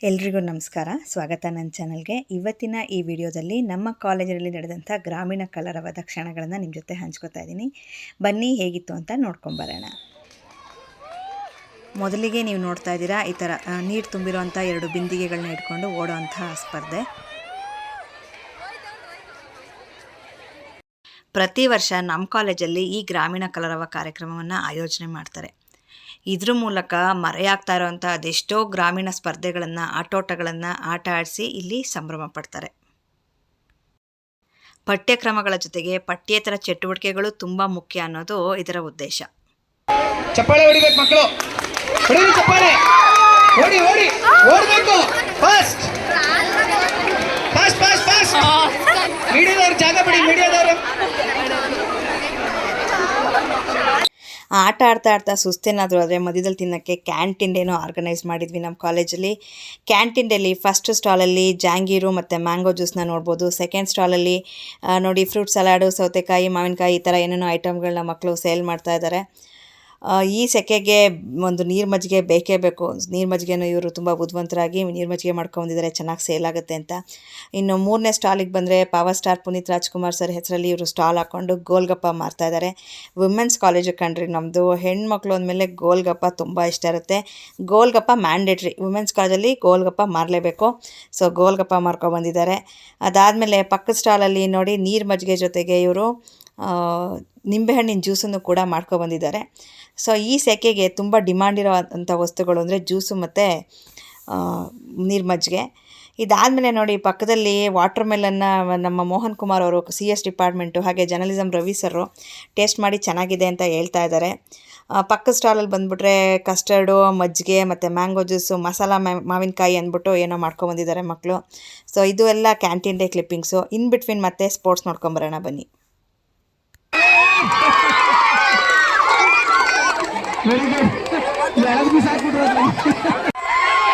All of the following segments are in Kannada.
ಎಲ್ರಿಗೂ ನಮಸ್ಕಾರ. ಸ್ವಾಗತ ನನ್ನ ಚಾನಲ್ಗೆ. ಇವತ್ತಿನ ಈ ವಿಡಿಯೋದಲ್ಲಿ ನಮ್ಮ ಕಾಲೇಜಲ್ಲಿ ನಡೆದಂಥ ಗ್ರಾಮೀಣ ಕಲರವದ ಕ್ಷಣಗಳನ್ನು ನಿಮ್ಮ ಜೊತೆ ಹಂಚ್ಕೋತಾ ಇದ್ದೀನಿ. ಬನ್ನಿ ಹೇಗಿತ್ತು ಅಂತ ನೋಡ್ಕೊಂಬರೋಣ ಮೊದಲಿಗೆ ನೀವು ನೋಡ್ತಾ ಇದ್ದೀರಾ, ಈ ಥರ ನೀರು ತುಂಬಿರುವಂಥ ಎರಡು ಬಿಂದಿಗೆಗಳನ್ನ ಇಟ್ಕೊಂಡು ಓಡೋವಂಥ ಸ್ಪರ್ಧೆ. ಪ್ರತಿ ವರ್ಷ ನಮ್ಮ ಕಾಲೇಜಲ್ಲಿ ಈ ಗ್ರಾಮೀಣ ಕಲರವ ಕಾರ್ಯಕ್ರಮವನ್ನು ಆಯೋಜನೆ ಮಾಡ್ತಾರೆ. ಇದ್ರ ಮೂಲಕ ಮರೆಯಾಗ್ತಾ ಇರೋವಂಥ ಅದೆಷ್ಟೋ ಗ್ರಾಮೀಣ ಸ್ಪರ್ಧೆಗಳನ್ನು ಆಟೋಟಗಳನ್ನು ಆಟ ಆಡಿಸಿ ಇಲ್ಲಿ ಸಂಭ್ರಮ ಪಡ್ತಾರೆ. ಪಠ್ಯಕ್ರಮಗಳ ಜೊತೆಗೆ ಪಠ್ಯೇತರ ಚಟುವಟಿಕೆಗಳು ತುಂಬ ಮುಖ್ಯ ಅನ್ನೋದು ಇದರ ಉದ್ದೇಶ. ಚಪ್ಪಾಳೆ ಹೊಡಿಬೇಕು ಮಕ್ಕಳು. ಹೊಡಿರಿ ಚಪ್ಪಾಳೆ. ಓಡಿ ಓಡಿ. ಓಡಬೇಕು. ಫಾಸ್ಟ್ ಫಾಸ್ಟ್ ಫಾಸ್ಟ್ ಫಾಸ್ಟ್ ಮೀಡಿಯಾದವ್ರು ಜಾಗ ಬಿಡಿ ಮೀಡಿಯಾದವರು ಆಟ ಆಡ್ತಾ ಆಡ್ತಾ ಸುಸ್ತೇನಾದರೂ ಆದರೆ ಮಧ್ಯದಲ್ಲಿ ತಿನ್ನೋಕ್ಕೆ ಕ್ಯಾಂಟೀನ್ ಡೇನೋ ಆರ್ಗನೈಸ್ ಮಾಡಿದ್ವಿ ನಮ್ಮ ಕಾಲೇಜಲ್ಲಿ ಕ್ಯಾಂಟೀನಲ್ಲಿ ಫಸ್ಟ್ ಸ್ಟಾಲಲ್ಲಿ ಜಾಂಗೀರು ಮತ್ತು ಮ್ಯಾಂಗೋ ಜ್ಯೂಸ್ನ ನೋಡ್ಬೋದು. ಸೆಕೆಂಡ್ ಸ್ಟಾಲಲ್ಲಿ ನೋಡಿ ಫ್ರೂಟ್ ಸಲಾಡು ಸೌತೆಕಾಯಿ, ಮಾವಿನಕಾಯಿ ಈ ಥರ ಏನೇನೋ ಐಟಮ್ಗಳನ್ನ ಮಕ್ಕಳು ಸೇಲ್ ಮಾಡ್ತಾ ಇದ್ದಾರೆ ಈ ಸೆಕೆಗೆ ಒಂದು ನೀರು ಮಜ್ಜಿಗೆ ಬೇಕೇ ಬೇಕು. ನೀರು ಮಜ್ಜಿಗೆನೂ ಇವರು ತುಂಬ ಬುದ್ಧಿವಂತರಾಗಿ ನೀರು ಮಜ್ಜಿಗೆ ಮಾಡ್ಕೊಂಡಿದ್ದಾರೆ ಚೆನ್ನಾಗಿ ಸೇಲ್ ಆಗುತ್ತೆ ಅಂತ. ಇನ್ನು ಮೂರನೇ ಸ್ಟಾಲಿಗೆ ಬಂದರೆ power star Puneeth Rajkumar sir ಹೆಸರಲ್ಲಿ ಇವರು ಸ್ಟಾಲ್ ಹಾಕ್ಕೊಂಡು ಗೋಲ್ಗಪ್ಪ ಮಾರ್ತಾ ಇದ್ದಾರೆ ವುಮೆನ್ಸ್ ಕಾಲೇಜು ಕಂಡ್ರಿ ನಮ್ಮದು ಹೆಣ್ಮಕ್ಳು ಅಂದಮೇಲೆ ಗೋಲ್ಗಪ್ಪ ತುಂಬ ಇಷ್ಟ ಇರುತ್ತೆ. ಗೋಲ್ಗಪ್ಪ ಮ್ಯಾಂಡೇಟ್ರಿ ವುಮೆನ್ಸ್ ಕಾಲೇಜಲ್ಲಿ ಗೋಲ್ಗಪ್ಪ ಮಾರಲೇಬೇಕು. ಸೊ ಗೋಲ್ಗಪ್ಪ ಮಾರ್ಕೊ ಬಂದಿದ್ದಾರೆ ಅದಾದಮೇಲೆ ಪಕ್ಕದ ಸ್ಟಾಲಲ್ಲಿ ನೋಡಿ ನೀರು ಮಜ್ಜಿಗೆ ಜೊತೆಗೆ ಇವರು ನಿಂಬೆಹಣ್ಣಿನ ಜ್ಯೂಸನ್ನು ಕೂಡ ಮಾಡ್ಕೊಬಂದಿದ್ದಾರೆ ಸೊ ಈ ಸೆಕೆಗೆ ತುಂಬ ಡಿಮ್ಯಾಂಡ್ ಇರೋ ಅಂಥ ವಸ್ತುಗಳು ಅಂದರೆ ಜ್ಯೂಸು ಮತ್ತು ನೀರ್ಮಜ್ಜಿಗೆ ಇದಾದಮೇಲೆ ನೋಡಿ, ಪಕ್ಕದಲ್ಲಿ ವಾಟರ್ ಮೆಲನ್ನ ನಮ್ಮ ಮೋಹನ್ ಕುಮಾರ್ ಅವರು ಸಿ ಎಸ್ ಡಿಪಾರ್ಟ್ಮೆಂಟು ಹಾಗೆ ಜರ್ನಲಿಸಮ್ ರವಿ ಸರು ಟೇಸ್ಟ್ ಮಾಡಿ ಚೆನ್ನಾಗಿದೆ ಅಂತ ಹೇಳ್ತಾ ಇದ್ದಾರೆ. ಪಕ್ಕದ ಸ್ಟಾಲಲ್ಲಿ ಬಂದುಬಿಟ್ರೆ ಕಸ್ಟರ್ಡು ಮಜ್ಜಿಗೆ ಮತ್ತು ಮ್ಯಾಂಗೋ ಜ್ಯೂಸು ಮಸಾಲ ಮಾವಿನಕಾಯಿ ಅಂದ್ಬಿಟ್ಟು ಏನೋ ಮಾಡ್ಕೊಂಬಂದಿದ್ದಾರೆ ಮಕ್ಕಳು ಸೊ ಇದು ಎಲ್ಲ canteen day clippings in between ಮತ್ತೆ ಸ್ಪೋರ್ಟ್ಸ್ ನೋಡ್ಕೊಂಬರೋಣ ಬನ್ನಿ. वेरी गुड मैडम के साथ कुछ बात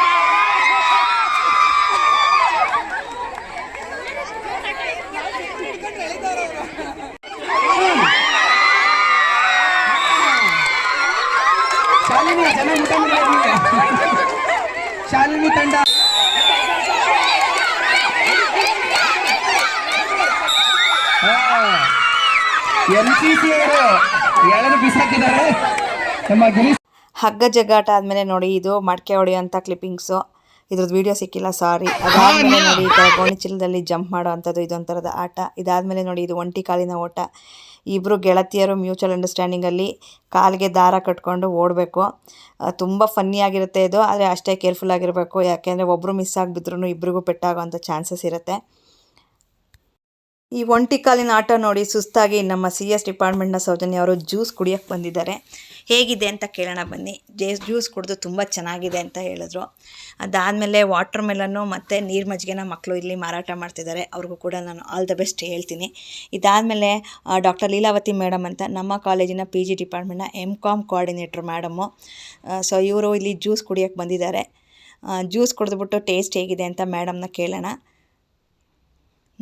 Shalini Shalini Tanda N C C ಅವರು ಎಳೆದು ಬಿಸಾಕಿದ್ದಾರೆ. ನಮ್ಮ ಗಿರೀಶ್ ಹಗ್ಗ ಜಗ್ಗಾಟ ಆದಮೇಲೆ ನೋಡಿ ಇದು ಮಡಕೆ ಹೊಡೆಯೋಂಥ ಕ್ಲಿಪ್ಪಿಂಗ್ಸು ಇದ್ರದ್ದು ವಿಡಿಯೋ ಸಿಕ್ಕಿಲ್ಲ ಸಾರಿ ಅದಾದಮೇಲೆ ನೋಡಿ ಈ ಥರ ಗೋಣಿ ಚೀಲದಲ್ಲಿ ಜಂಪ್ ಮಾಡೋ ಅಂಥದ್ದು ಇದೊಂಥರದ ಆಟ. ಇದಾದಮೇಲೆ ನೋಡಿ ಇದು ಒಂಟಿ ಕಾಲಿನ ಓಟ. ಇಬ್ಬರು ಗೆಳತಿಯರು ಮ್ಯೂಚುವಲ್ ಅಂಡರ್ಸ್ಟ್ಯಾಂಡಿಂಗಲ್ಲಿ ಕಾಲಿಗೆ ದಾರ ಕಟ್ಕೊಂಡು ಓಡಬೇಕು. ತುಂಬ ಫನ್ನಿ ಆಗಿರುತ್ತೆ ಇದು ಆದರೆ ಅಷ್ಟೇ ಕೇರ್ಫುಲ್ ಆಗಿರಬೇಕು. ಯಾಕೆಂದರೆ ಒಬ್ಬರು ಮಿಸ್ ಆಗಿಬಿದ್ರು ಇಬ್ಬರಿಗೂ ಪೆಟ್ಟಾಗೋಂಥ ಚಾನ್ಸಸ್ ಇರುತ್ತೆ. ಈ ಒಂಟಿ ಕಾಲಿನ ಆಟ ನೋಡಿ ಸುಸ್ತಾಗಿ ನಮ್ಮ ಸಿ ಎಸ್ ಡಿಪಾರ್ಟ್ಮೆಂಟ್ನ ಸೌಜನ್ಯ ಅವರು ಜ್ಯೂಸ್ ಕುಡಿಯೋಕ್ಕೆ ಬಂದಿದ್ದಾರೆ. ಹೇಗಿದೆ ಅಂತ ಕೇಳೋಣ ಬನ್ನಿ. ಜೇ ಜ್ಯೂಸ್ ಕುಡಿದು ತುಂಬ ಚೆನ್ನಾಗಿದೆ ಅಂತ ಹೇಳಿದ್ರು. ಅದಾದಮೇಲೆ ವಾಟರ್ ಮೆಲನ್ನು ಮತ್ತು ನೀರು ಮಜ್ಜಿಗೆನ ಮಕ್ಕಳು ಇಲ್ಲಿ ಮಾರಾಟ ಮಾಡ್ತಿದ್ದಾರೆ. ಅವ್ರಿಗೂ ಕೂಡ ನಾನು ಆಲ್ ದ ಬೆಸ್ಟ್ ಹೇಳ್ತೀನಿ. ಇದಾದಮೇಲೆ ಡಾಕ್ಟರ್ ಲೀಲಾವತಿ ಮೇಡಮ್ ಅಂತ ನಮ್ಮ ಕಾಲೇಜಿನ ಪಿ ಜಿ ಡಿಪಾರ್ಟ್ಮೆಂಟ್ನ M Com coordinator madam. So ಇವರು ಇಲ್ಲಿ ಜ್ಯೂಸ್ ಕುಡಿಯೋಕ್ಕೆ ಬಂದಿದ್ದಾರೆ. ಜ್ಯೂಸ್ ಕುಡಿದ್ಬಿಟ್ಟು ಟೇಸ್ಟ್ ಹೇಗಿದೆ ಅಂತ ಮೇಡಮ್ನ ಕೇಳೋಣ.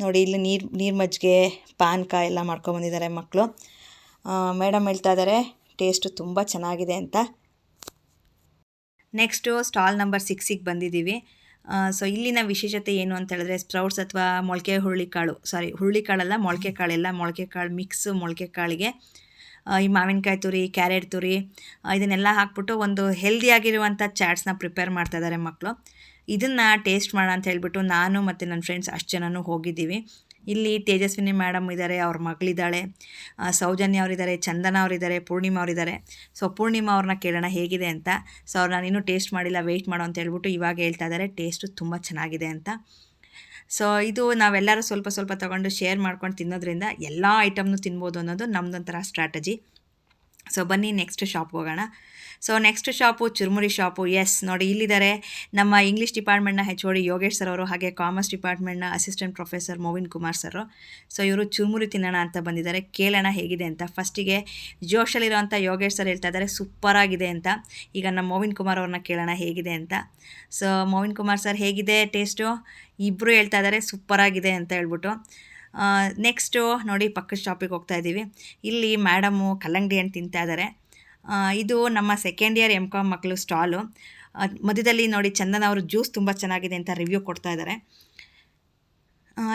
ನೋಡಿ, ಇಲ್ಲಿ ನೀರು ನೀರು ಮಜ್ಜಿಗೆ ಪಾನಕ ಎಲ್ಲ ಮಾಡ್ಕೊಂಬಂದಿದ್ದಾರೆ ಮಕ್ಕಳು ಮೇಡಮ್ ಹೇಳ್ತಾ ಇದ್ದಾರೆ ಟೇಸ್ಟು ತುಂಬ ಚೆನ್ನಾಗಿದೆ ಅಂತ. ನೆಕ್ಸ್ಟು ಸ್ಟಾಲ್ ನಂಬರ್ ಸಿಕ್ಸಿಗೆ ಬಂದಿದ್ದೀವಿ. ಸೊ ಇಲ್ಲಿನ ವಿಶೇಷತೆ ಏನು ಅಂತ ಹೇಳಿದ್ರೆ ಸ್ಪ್ರೌಟ್ಸ್ ಅಥವಾ ಮೊಳಕೆ ಹುರುಳಿಕಾಳು ಸಾರಿ ಹುರುಳಿಕಾಳಲ್ಲ ಮೊಳಕೆ ಕಾಳೆಲ್ಲ ಮೊಳಕೆ ಕಾಳು ಮಿಕ್ಸು ಮೊಳಕೆ ಕಾಳಿಗೆ. ಈ ಮಾವಿನಕಾಯಿ ತುರಿ ಕ್ಯಾರೆಟ್ ತುರಿ ಇದನ್ನೆಲ್ಲ ಹಾಕ್ಬಿಟ್ಟು ಒಂದು ಹೆಲ್ದಿಯಾಗಿರುವಂಥ ಚಾಟ್ಸ್ನ ಪ್ರಿಪೇರ್ ಮಾಡ್ತಾ ಇದ್ದಾರೆ ಮಕ್ಕಳು ಇದನ್ನು ಟೇಸ್ಟ್ ಮಾಡೋಣ ಅಂತ ಹೇಳಿಬಿಟ್ಟು ನಾನು ಮತ್ತು ನನ್ನ ಫ್ರೆಂಡ್ಸ್ ಅಷ್ಟು ಜನನೂ ಹೋಗಿದ್ದೀವಿ. ಇಲ್ಲಿ ತೇಜಸ್ವಿನಿ ಮೇಡಮ್ ಇದ್ದಾರೆ ಅವ್ರ ಮಗಳಿದ್ದಾಳೆ ಸೌಜನ್ಯ ಅವರಿದ್ದಾರೆ ಚಂದನ ಅವರಿದ್ದಾರೆ ಪೂರ್ಣಿಮಾ ಅವರಿದ್ದಾರೆ ಸೊ ಪೂರ್ಣಿಮಾ ಅವ್ರನ್ನ ಕೇಳೋಣ ಹೇಗಿದೆ ಅಂತ. ಸೊ ಅವ್ರು ನಾನು ಇನ್ನೂ ಟೇಸ್ಟ್ ಮಾಡಿಲ್ಲ ವೆಯ್ಟ್ ಮಾಡೋ ಅಂತ ಹೇಳ್ಬಿಟ್ಟು ಇವಾಗ ಹೇಳ್ತಾ ಇದ್ದಾರೆ ಟೇಸ್ಟು ತುಂಬ ಚೆನ್ನಾಗಿದೆ ಅಂತ. ಸೊ ಇದು ನಾವೆಲ್ಲರೂ ಸ್ವಲ್ಪ ಸ್ವಲ್ಪ ತೊಗೊಂಡು ಶೇರ್ ಮಾಡ್ಕೊಂಡು ತಿನ್ನೋದ್ರಿಂದ ಎಲ್ಲ ಐಟಮ್ನು ತಿನ್ಬೋದು ಅನ್ನೋದು ನಮ್ಮದೊಂಥರ ಸ್ಟ್ರಾಟಜಿ ಸೊ ಬನ್ನಿ ನೆಕ್ಸ್ಟ್ ಶಾಪ್ಗೆ ಹೋಗೋಣ. So next shop churumuri shop yes ನೋಡಿ ಇಲ್ಲಿದ್ದಾರೆ. ನಮ್ಮ ಇಂಗ್ಲೀಷ್ ಡಿಪಾರ್ಟ್ಮೆಂಟ್ನ ಹೆಚ್ ಓಡಿ ಯೋಗೇಶ್ ಸರ್ ಅವರು, ಹಾಗೆ ಕಾಮರ್ಸ್ ಡಿಪಾರ್ಟ್ಮೆಂಟ್ನ assistant professor Movin Kumar sir so ಇವರು ಚುರುಮುರಿ ತಿನ್ನೋಣ ಅಂತ ಬಂದಿದ್ದಾರೆ. ಕೇಳೋಣ ಹೇಗಿದೆ ಅಂತ. ಫಸ್ಟಿಗೆ ಜೋಶಲ್ಲಿರೋಂಥ ಯೋಗೇಶ್ ಸರ್ ಹೇಳ್ತಾ ಇದ್ದಾರೆ, ಸೂಪರ್ ಆಗಿದೆ ಅಂತ. ಈಗ ನಮ್ಮ ಮೋವಿನ್ ಕುಮಾರ್ ಅವ್ರನ್ನ ಕೇಳೋಣ ಹೇಗಿದೆ ಅಂತ. ಸೊ ಮೋವಿನ್ ಕುಮಾರ್ ಸರ್ ಹೇಗಿದೆ ಟೇಸ್ಟು ಇಬ್ಬರು ಹೇಳ್ತಾ ಇದ್ದಾರೆ ಸೂಪರಾಗಿದೆ ಅಂತ ಹೇಳ್ಬಿಟ್ಟು. ನೆಕ್ಸ್ಟು ನೋಡಿ ಪಕ್ಕದ ಶಾಪಿಗೆ ಹೋಗ್ತಾ ಇದ್ದೀವಿ ಇಲ್ಲಿ ಮ್ಯಾಡಮು ಕಲ್ಲಂಗಡಿ ಹಣ್ಣು ತಿಂತಾ ಇದ್ದಾರೆ. ಇದು ನಮ್ಮ ಸೆಕೆಂಡ್ ಇಯರ್ ಎಂ ಕಾಮ್ ಮಕ್ಕಳು ಸ್ಟಾಲು ಮಧ್ಯದಲ್ಲಿ ನೋಡಿ ಚಂದನ ಅವರು ಜ್ಯೂಸ್ ತುಂಬ ಚೆನ್ನಾಗಿದೆ ಅಂತ ರಿವ್ಯೂ ಕೊಡ್ತಾ ಇದ್ದಾರೆ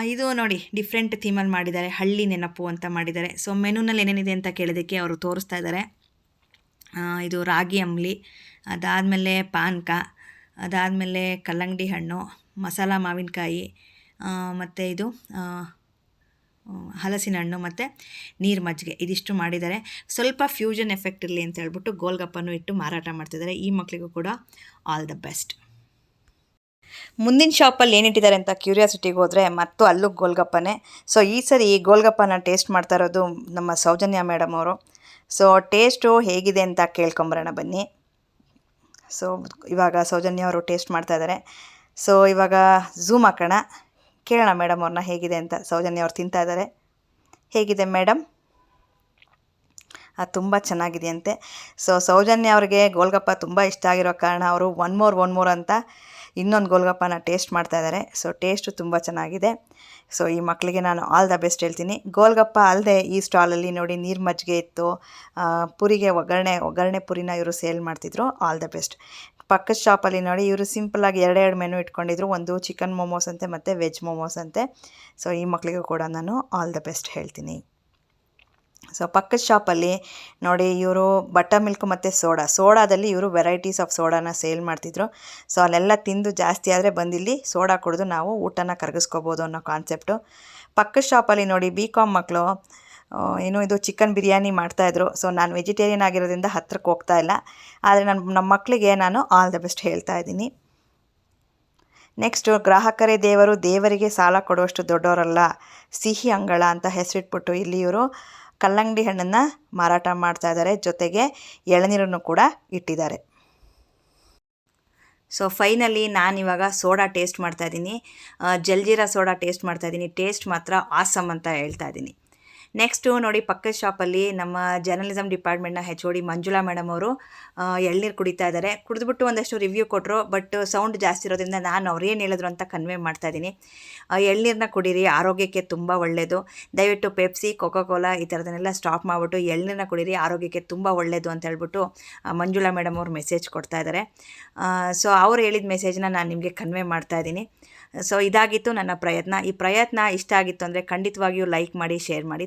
ಇದು ನೋಡಿ ಡಿಫ್ರೆಂಟ್ ಥೀಮಲ್ಲಿ ಮಾಡಿದ್ದಾರೆ ಹಳ್ಳಿ ನೆನಪು ಅಂತ ಮಾಡಿದ್ದಾರೆ ಸೊ ಮೆನುನಲ್ಲಿ ಏನೇನಿದೆ ಅಂತ ಕೇಳೋದಕ್ಕೆ ಅವರು ತೋರಿಸ್ತಾ ಇದ್ದಾರೆ ಇದು ರಾಗಿ ಅಂಬ್ಲಿ, ಅದಾದಮೇಲೆ ಪಾನಕ, ಅದಾದಮೇಲೆ ಕಲ್ಲಂಗಡಿ ಹಣ್ಣು, ಮಸಾಲ ಮಾವಿನಕಾಯಿ ಮತ್ತು ಇದು ಹಲಸಿನ ಹಣ್ಣು ಮತ್ತು ನೀರು ಮಜ್ಜಿಗೆ. ಇದಿಷ್ಟು ಮಾಡಿದ್ದಾರೆ. ಸ್ವಲ್ಪ ಫ್ಯೂಷನ್ ಎಫೆಕ್ಟ್ ಇರಲಿ ಅಂತ ಹೇಳ್ಬಿಟ್ಟು ಗೋಲ್ಗಪ್ಪನೂ ಇಟ್ಟು ಮಾರಾಟ ಮಾಡ್ತಿದ್ದಾರೆ. ಈ ಮಕ್ಕಳಿಗೂ ಕೂಡ ಆಲ್ ದ ಬೆಸ್ಟ್ ಮುಂದಿನ ಶಾಪಲ್ಲಿ ಏನಿಟ್ಟಿದ್ದಾರೆ ಅಂತ ಕ್ಯೂರಿಯಾಸಿಟಿಗೆ ಹೋದರೆ ಮತ್ತು ಅಲ್ಲೂ ಗೋಲ್ಗಪ್ಪನೇ. ಸೊ ಈ ಸರಿ ಈ ಗೋಲ್ಗಪ್ಪನ ಟೇಸ್ಟ್ ಮಾಡ್ತಾ ಇರೋದು ನಮ್ಮ ಸೌಜನ್ಯ ಮೇಡಮ್ ಅವರು. ಸೊ ಟೇಸ್ಟು ಹೇಗಿದೆ ಅಂತ ಕೇಳ್ಕೊಂಬರೋಣ ಬನ್ನಿ. ಸೊ ಇವಾಗ ಸೌಜನ್ಯ ಅವರು ಟೇಸ್ಟ್ ಮಾಡ್ತಾ ಇದ್ದಾರೆ. ಸೊ ಇವಾಗ ಝೂಮ್ ಹಾಕೋಣ. ಕೇಳೋಣ ಮೇಡಮ್ ಅವ್ರನ್ನ ಹೇಗಿದೆ ಅಂತ. ಸೌಜನ್ಯ ಅವ್ರು ತಿಂತಾ ಇದ್ದಾರೆ. ಹೇಗಿದೆ ಮೇಡಮ್? ಅದು ತುಂಬ ಚೆನ್ನಾಗಿದೆಯಂತೆ. ಸೊ ಸೌಜನ್ಯ ಅವ್ರಿಗೆ ಗೋಲ್ಗಪ್ಪ ತುಂಬ ಇಷ್ಟ ಆಗಿರೋ ಕಾರಣ ಅವರು ಒನ್ ಮೋರ್ ಒನ್ ಮೋರ್ ಅಂತ ಇನ್ನೊಂದು ಗೋಲ್ಗಪ್ಪನ ಟೇಸ್ಟ್ ಮಾಡ್ತಾ ಇದ್ದಾರೆ. ಸೊ ಟೇಸ್ಟು ತುಂಬ ಚೆನ್ನಾಗಿದೆ. ಸೊ ಈ ಮಕ್ಕಳಿಗೆ ನಾನು ಆಲ್ ದ ಬೆಸ್ಟ್ ಹೇಳ್ತೀನಿ. ಗೋಲ್ಗಪ್ಪ ಅಲ್ಲದೆ ಈ ಸ್ಟಾಲಲ್ಲಿ ನೋಡಿ ನೀರು ಮಜ್ಜಿಗೆ ಇತ್ತು. ಪುರಿಗೆ ಒಗ್ಗರಣೆ ಒಗ್ಗರಣೆ ಪುರಿನ ಇವರು ಸೇಲ್ ಮಾಡ್ತಿದ್ರು. ಆಲ್ ದ ಬೆಸ್ಟ್ ಪಕ್ಕದ ಶಾಪಲ್ಲಿ ನೋಡಿ, ಇವರು ಸಿಂಪಲ್ಲಾಗಿ ಎರಡೆರಡು ಮೆನು ಇಟ್ಕೊಂಡಿದ್ರು. ಒಂದು ಚಿಕನ್ ಮೋಮೋಸ್ ಅಂತೆ, ಮತ್ತು ವೆಜ್ ಮೋಮೋಸ್ ಅಂತೆ. ಸೊ ಈ ಮಕ್ಕಳಿಗೂ ಕೂಡ ನಾನು ಆಲ್ ದ ಬೆಸ್ಟ್ ಹೇಳ್ತೀನಿ. ಸೊ ಪಕ್ಕದ ಶಾಪಲ್ಲಿ ನೋಡಿ, ಇವರು ಬಟರ್ ಮಿಲ್ಕ್ ಮತ್ತು ಸೋಡಾ ಸೋಡಾದಲ್ಲಿ ಇವರು ವೆರೈಟೀಸ್ ಆಫ್ ಸೋಡಾನ ಸೇಲ್ ಮಾಡ್ತಿದ್ರು. ಸೊ ಅಲ್ಲೆಲ್ಲ ತಿಂದು ಜಾಸ್ತಿ ಆದರೆ ಬಂದಿಲ್ಲಿ ಸೋಡಾ ಕುಡಿದು ನಾವು ಊಟನ ಕರಗಿಸ್ಕೋಬೋದು ಅನ್ನೋ ಕಾನ್ಸೆಪ್ಟು ಪಕ್ಕದ ಶಾಪಲ್ಲಿ ನೋಡಿ ಬಿ ಕಾಮ್ ಮಕ್ಕಳು ಏನು ಇದು ಚಿಕನ್ ಬಿರಿಯಾನಿ ಮಾಡ್ತಾಯಿದ್ರು ಸೊ ನಾನು ವೆಜಿಟೇರಿಯನ್ ಆಗಿರೋದ್ರಿಂದ ಹತ್ರಕ್ಕೆ ಹೋಗ್ತಾ ಇಲ್ಲ. ಆದರೆ ನನ್ನ ನಮ್ಮ ಮಕ್ಕಳಿಗೆ ನಾನು ಆಲ್ ದ ಬೆಸ್ಟ್ ಹೇಳ್ತಾ ಇದ್ದೀನಿ. ನೆಕ್ಸ್ಟು ಗ್ರಾಹಕರೇ ದೇವರು ದೇವರಿಗೆ ಸಾಲ ಕೊಡುವಷ್ಟು ದೊಡ್ಡವರಲ್ಲ. ಸಿಹಿ ಅಂಗಳ ಅಂತ ಹೆಸರಿಟ್ಬಿಟ್ಟು ಇಲ್ಲಿ ಇವರು ಕಲ್ಲಂಗಡಿ ಹಣ್ಣನ್ನು ಮಾರಾಟ ಮಾಡ್ತಾ ಇದ್ದಾರೆ ಜೊತೆಗೆ ಎಳನೀರನ್ನು ಕೂಡ ಇಟ್ಟಿದ್ದಾರೆ. ಸೊ ಫೈನಲಿ ನಾನಿವಾಗ ಸೋಡಾ ಟೇಸ್ಟ್ ಮಾಡ್ತಾಯಿದ್ದೀನಿ ಜಲ್ಜೀರಾ ಸೋಡಾ ಟೇಸ್ಟ್ ಮಾಡ್ತಾಯಿದ್ದೀನಿ ಟೇಸ್ಟ್ ಮಾತ್ರ ಆಸಮ್ ಅಂತ ಹೇಳ್ತಾ ಇದ್ದೀನಿ. ನೆಕ್ಸ್ಟು ನೋಡಿ ಪಕ್ಕದ ಶಾಪಲ್ಲಿ ನಮ್ಮ ಜರ್ನಲಿಸಮ್ ಡಿಪಾರ್ಟ್ಮೆಂಟ್ನ H O D Manjula madam ಅವರು ಎಳ್ನೀರು ಕುಡಿತಾ ಇದ್ದಾರೆ ಕುಡಿದ್ಬಿಟ್ಟು ಒಂದಷ್ಟು ರಿವ್ಯೂ ಕೊಟ್ಟರು ಬಟ್ ಸೌಂಡ್ ಜಾಸ್ತಿ ಇರೋದ್ರಿಂದ ನಾನು ಅವ್ರೇನು ಹೇಳಿದ್ರು ಅಂತ ಕನ್ವೆ ಮಾಡ್ತಾ ಇದ್ದೀನಿ. ಎಳ್ನೀರನ್ನ ಕುಡೀರಿ, ಆರೋಗ್ಯಕ್ಕೆ ತುಂಬ ಒಳ್ಳೆಯದು ದಯವಿಟ್ಟು ಪೆಪ್ಸಿ ಕೊಕೋ ಕೋಲಾ ಈ ಥರದನ್ನೆಲ್ಲ ಸ್ಟಾಪ್ ಮಾಡಿಬಿಟ್ಟು ಎಳ್ನೀರನ್ನ ಕುಡೀರಿ, ಆರೋಗ್ಯಕ್ಕೆ ತುಂಬ ಒಳ್ಳೆಯದು ಅಂತ ಹೇಳ್ಬಿಟ್ಟು ಮಂಜುಳಾ ಮೇಡಮ್ ಅವ್ರು ಮೆಸೇಜ್ ಕೊಡ್ತಾ ಇದ್ದಾರೆ ಸೊ ಅವ್ರು ಹೇಳಿದ ಮೆಸೇಜ್ನ ನಾನು ನಿಮಗೆ ಕನ್ವೆ ಮಾಡ್ತಾ ಇದ್ದೀನಿ. ಸೊ ಇದಾಗಿತ್ತು ನನ್ನ ಪ್ರಯತ್ನ. ಈ ಪ್ರಯತ್ನ ಇಷ್ಟ ಆಗಿತ್ತು ಅಂದರೆ ಖಂಡಿತವಾಗಿಯೂ ಲೈಕ್ ಮಾಡಿ ಶೇರ್ ಮಾಡಿ.